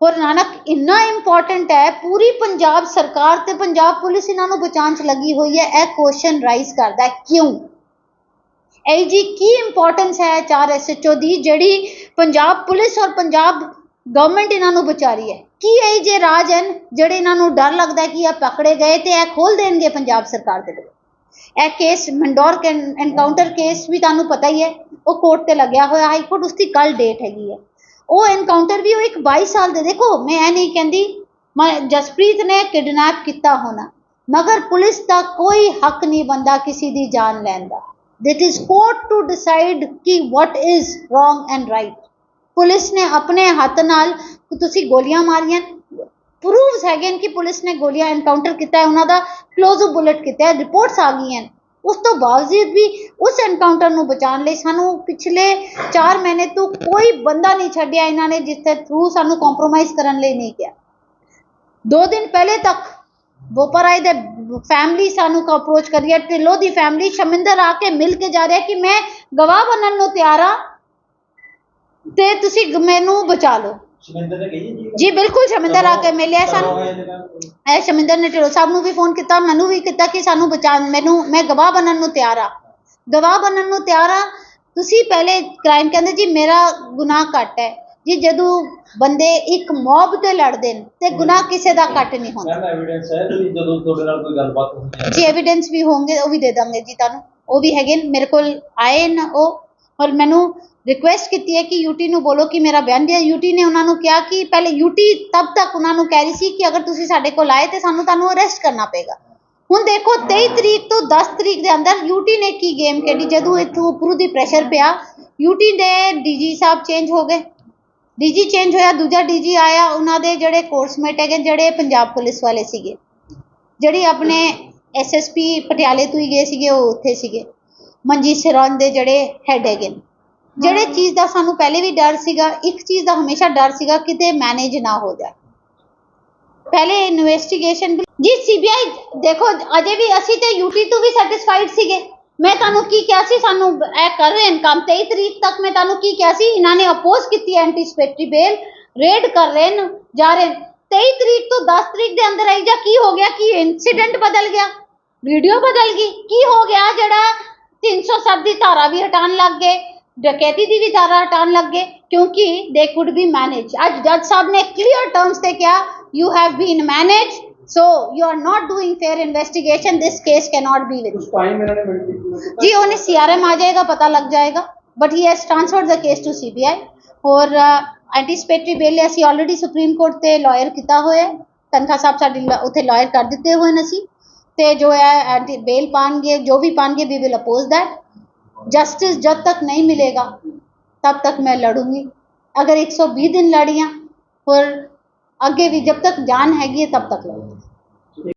ਹੋਰ ਨਾਨਕ ਇੰਨਾ ਇੰਪੋਰਟੈਂਟ ਹੈ, ਪੂਰੀ ਪੰਜਾਬ ਸਰਕਾਰ ਤੇ ਪੰਜਾਬ ਪੁਲਿਸ ਇਹਨਾਂ ਨੂੰ ਬਚਾਉਣ ਚ ਲੱਗੀ ਹੋਈ ਹੈ, ਇਹ ਕੁਐਸਚਨ ਰਾਈਜ਼ ਕਰਦਾ ਕਿਉਂ? ਇਹੋ ਜਿਹੀ ਕੀ ਇੰਪੋਰਟੈਂਸ ਹੈ ਚਾਰ ਐਸ ਐੱਚ ਓ ਦੀ, ਜਿਹੜੀ ਪੰਜਾਬ ਪੁਲਿਸ ਔਰ ਪੰਜਾਬ ਗਵਰਨਮੈਂਟ ਇਹਨਾਂ ਨੂੰ ਬਚਾ ਰਹੀ ਹੈ? ਕੀ ਇਹ ਜੇ ਰਾਜ ਹਨ ਜਿਹੜੇ ਇਹਨਾਂ ਨੂੰ ਡਰ ਲੱਗਦਾ ਕਿ ਇਹ ਪਕੜੇ ਗਏ ਤੇ ਇਹ ਖੋਲ ਦੇਣਗੇ ਪੰਜਾਬ ਸਰਕਾਰ ਦੇ ਕੋਲ ਇਹ ਕੇਸ ਮੰਡੌਰ ਐਨਕਾਊਂਟਰ ਕੇਸ ਵੀ ਤੁਹਾਨੂੰ ਪਤਾ ਹੀ ਹੈ, ਉਹ ਕੋਰਟ ਤੇ ਲੱਗਿਆ ਹੋਇਆ ਹਾਈ ਕੋਰਟ, ਉਸਦੀ ਕੱਲ ਡੇਟ ਹੈਗੀ ਹੈ। ਉਹ ਐਨਕਾਊਂਟਰ ਵੀ ਉਹ ਇੱਕ 22 ਸਾਲ ਦੇ, ਦੇਖੋ ਮੈਂ ਇਹ ਨਹੀਂ ਕਹਿੰਦੀ, ਮੈਂ ਜਸਪ੍ਰੀਤ ਨੇ ਕਿਡਨੈਪ ਕੀਤਾ ਹੋਣਾ, ਮਗਰ ਪੁਲਿਸ ਦਾ ਕੋਈ ਹੱਕ ਨਹੀਂ ਬੰਦਾ ਕਿਸੇ ਦੀ ਜਾਨ ਲੈਣ ਦਾ। That is court to decide ਕਿ what is wrong and right police ਨੇ ਆਪਣੇ ਹੱਥ ਨਾਲ ਤੁਸੀਂ ਗੋਲੀਆਂ ਮਾਰੀਆਂ ਪ੍ਰੂਫਸ ਹੈਗੇ ਨੇ ਕਿ ਪੁਲਿਸ ਨੇ ਗੋਲੀਆਂ ਐਨਕਾਊਂਟਰ ਕੀਤਾ ਹੈ ਉਹਨਾਂ ਦਾ ਕਲੋਜ਼ ਬੁਲਟ ਕੀਤਾ ਹੈ ਰਿਪੋਰਟਸ ਆ ਗਈਆਂ ਉਸ ਤੋਂ ਬਾਵਜੂਦ ਵੀ ਉਸ ਐਨਕਾਊਂਟਰ ਨੂੰ ਬਚਾਉਣ ਲਈ ਸਾਨੂੰ ਪਿਛਲੇ 4 ਮਹੀਨੇ ਤੋਂ ਕੋਈ ਬੰਦਾ ਨਹੀਂ ਛੱਡਿਆ ਇਹਨਾਂ ਨੇ ਜਿਸ ਦੇ ਥਰੂ ਸਾਨੂੰ ਕੰਪਰੋਮਾਈਜ਼ ਕਰਨ ਲਈ ਨਹੀਂ ਕਿਹਾ ਦੋ ਦਿਨ ਪਹਿਲੇ ਤੱਕ ਬੋਪਰਾਏ ਦੇ ਫੈਮਿਲੀ ਸਾਨੂੰ ਕੋ ਅਪਰੋਚ ਕਰੀ ਹੈ ਢਿੱਲੋਂ ਦੀ ਫੈਮਿਲੀ ਸ਼ਮਿੰਦਰ ਆ ਕੇ ਮਿਲ ਕੇ ਜਾ ਰਿਹਾ ਕਿ ਮੈਂ ਗਵਾਹ ਬਣਨ ਨੂੰ ਤਿਆਰ ਹਾਂ ਤੇ ਤੁਸੀਂ ਮੈਨੂੰ ਬਚਾ ਲਓ। ਸ਼ਮਿੰਦਰ ਨੇ ਕਹੀ ਜੀ ਜੀ। ਬਿਲਕੁਲ ਸ਼ਮਿੰਦਰ ਆ ਕੇ ਮਿਲਿਆ ਸਾਨੂੰ। ਇਹ ਸ਼ਮਿੰਦਰ ਨੇ ਢਿੱਲੋਂ ਸਾਹਿਬ ਨੂੰ ਵੀ ਫੋਨ ਕੀਤਾ ਮੈਨੂੰ ਵੀ ਕੀਤਾ ਕਿ ਸਾਨੂੰ ਬਚਾ ਮੈਨੂੰ ਮੈਂ ਗਵਾਹ ਬਣਨ ਨੂੰ ਤਿਆਰ ਆ ਗਵਾਹ ਬਣਨ ਨੂੰ ਤਿਆਰ ਆ ਤੁਸੀਂ ਪਹਿਲੇ ਕ੍ਰਾਈਮ ਕਹਿੰਦੇ ਜੀ ਮੇਰਾ ਗੁਨਾਹ ਘੱਟ ਹੈ। ਜੀ ਜਦੋਂ ਬੰਦੇ ਇੱਕ ਮੌਬ ਤੇ ਲੜਦੇ ਨੇ ਤੇ ਗੁਨਾਹ ਕਿਸੇ ਦਾ ਘੱਟ ਨਹੀਂ ਹੁੰਦਾ। ਮੈਮ ਐਵੀਡੈਂਸ ਹੈ ਵੀ ਜਦੋਂ ਤੁਹਾਡੇ ਨਾਲ ਕੋਈ ਗੱਲਬਾਤ ਹੁੰਦੀ ਹੈ। ਜੀ ਐਵੀਡੈਂਸ ਵੀ ਹੋਣਗੇ ਉਹ ਵੀ ਦੇ ਦਾਂਗੇ ਜੀ ਤੁਹਾਨੂੰ। ਉਹ ਵੀ ਹੈਗੇ ਨੇ ਮੇਰੇ ਕੋਲ ਆਏ ਨੇ ਉਹ। ਔਰ ਮੈਨੂੰ ਰਿਕੁਐਸਟ ਕੀਤੀ ਹੈ ਕਿ ਯੂਟੀ ਨੂੰ ਬੋਲੋ ਕਿ ਮੇਰਾ ਬਿਆਨ ਦਿਆ ਯੂਟੀ ਨੇ ਉਹਨਾਂ ਨੂੰ ਕਿਹਾ ਕਿ ਪਹਿਲੇ ਯੂਟੀ ਤਬ ਤੱਕ ਉਹਨਾਂ ਨੂੰ ਕਹਿ ਰਹੀ ਸੀ ਕਿ ਅਗਰ ਤੁਸੀਂ ਸਾਡੇ ਕੋਲ ਆਏ ਤੇ ਸਾਨੂੰ ਤੁਹਾਨੂੰ ਅਰੈਸਟ ਕਰਨਾ ਪਏਗਾ। ਹੁਣ ਦੇਖੋ 23 ਤਰੀਕ ਤੋਂ 10 ਤਰੀਕ ਦੇ ਅੰਦਰ ਯੂਟੀ ਨੇ ਕੀ ਗੇਮ ਖੇਡੀ? ਜਦੋਂ ਇੱਥੋਂ ਉੱਪਰੋਂ ਦੀ ਪ੍ਰੈਸ਼ਰ ਪਿਆ ਯੂਟੀ ਦੇ ਡੀਜੀ ਸਾਹਿਬ ਚੇਂਜ ਹੋ ਗਏ। ਡੀਜੀ ਚੇਂਜ ਹੋਇਆ ਦੂਜਾ ਡੀਜੀ ਆਇਆ ਉਹਨਾਂ ਦੇ ਜਿਹੜੇ ਕੋਰਸਮੇਟ ਹੈਗੇ ਜਿਹੜੇ ਪੰਜਾਬ ਪੁਲਿਸ ਵਾਲੇ ਸੀਗੇ ਜਿਹੜੀ ਆਪਣੇ ਐਸਐਸਪੀ ਪਟਿਆਲੇ ਤੋਂ ਹੀ ਗਏ ਸੀਗੇ ਉਹ ਉੱਥੇ ਸੀਗੇ ਮਨਜੀਤ ਸਿਰਾਂ ਦੇ ਜਿਹੜੇ ਹੈਡ ਹੈਗੇ ਨੇ। ਜਿਹੜੇ ਚੀਜ਼ ਦਾ ਸਾਨੂੰ ਪਹਿਲੇ ਵੀ ਡਰ ਸੀਗਾ ਇੱਕ ਚੀਜ਼ ਦਾ ਹਮੇਸ਼ਾ ਡਰ ਸੀਗਾ ਕਿਤੇ ਮੈਨੇਜ ਨਾ ਹੋ ਜਾਏ। ਪਹਿਲੇ ਇਨਵੈਸਟੀਗੇਸ਼ਨ ਜੀ ਸੀਬੀਆਈ ਦੇਖੋ ਅਜੇ ਵੀ ਅਸੀਂ ਤੇ ਯੂਟੀ ਤੋਂ ਵੀ ਸੈਟੀਸਫਾਈਡ ਸੀਗੇ। ਮੈਂ ਤੁਹਾਨੂੰ ਕੀ ਕਿਹਾ ਸੀ? ਸਾਨੂੰ ਇਹ ਕਰ ਰਹੇ ਨੇ ਕੰਮ। 23 ਤਰੀਕ ਤੱਕ ਮੈਂ ਤੁਹਾਨੂੰ ਕੀ ਕਿਹਾ ਸੀ? ਇਹਨਾਂ ਨੇ ਅਪੋਜ਼ ਕੀਤੀ ਐਂਟੀਸਪੇਟਰੀ ਬੇਲ ਰੇਡ ਕਰ ਰਹੇ ਨੇ ਜਾ ਰਹੇ 23 ਤਰੀਕ ਤੋਂ 10 ਤਰੀਕ ਦੇ ਅੰਦਰ ਆਈ ਜਾਂ ਕੀ ਹੋ ਗਿਆ? ਕੀ ਇਨਸੀਡੈਂਟ ਬਦਲ ਗਿਆ? ਵੀਡੀਓ ਬਦਲ ਗਈ। ਕੀ ਹੋ ਗਿਆ? ਜਿਹੜਾ 307 ਦੀ ਧਾਰਾ ਵੀ ਹਟਾਉਣ ਲੱਗ ਗਏ, ਡਕੈਤੀ ਦੀ ਵੀ ਧਾਰਾ ਹਟਾਉਣ ਲੱਗ ਗਏ, ਕਿਉਂਕਿ ਦੇ ਕੁਡ ਬੀ ਮੈਨੇਜ ਅੱਜ ਜੱਜ ਸਾਹਿਬ ਨੇ ਕਲੀਅਰ ਟਰਮਸ ਤੇ ਕਿਹਾ you have been manage so you are not doing fair investigation this case cannot be with ਉਸ ਟਾਈਮ ਇਹਨਾਂ ਨੇ ਮਿਲ जी उन्हें सीआरएम आ जाएगा पता लग जाएगा but he has transferred the case to CBI और ਐਂਟੀਸਪੇਟਰੀ ਬੇਲ ਲਈ ਅਸੀਂ ਆਲਰੇਡੀ ਸੁਪਰੀਮ ਕੋਰਟ ਤੇ ਲਾਇਰ ਕੀਤਾ ਹੋਇਆ ਹੈ ਤਨਖਾ ਸਾਹਿਬ ਸਾਡੀ ਲ- ਉੱਥੇ ਲਾਇਰ ਕਰ ਦਿੱਤੇ ਹੋਏ ਨੇ ਅਸੀਂ ਤੇ ਜੋ ਹੈ ਐਂਟੀ ਬੇਲ ਪਾਣਗੇ ਜੋ ਵੀ ਪਾਣਗੇ we will oppose that justice जब तक नहीं मिलेगा तब तक मैं लड़ूंगी अगर 120 दिन लड़ी हाँ और ਅੱਗੇ ਵੀ ਜਦ ਤੱਕ ਜਾਨ ਹੈਗੀ ਹੈ ਤਬ ਤੱਕ ਲੜਨਾ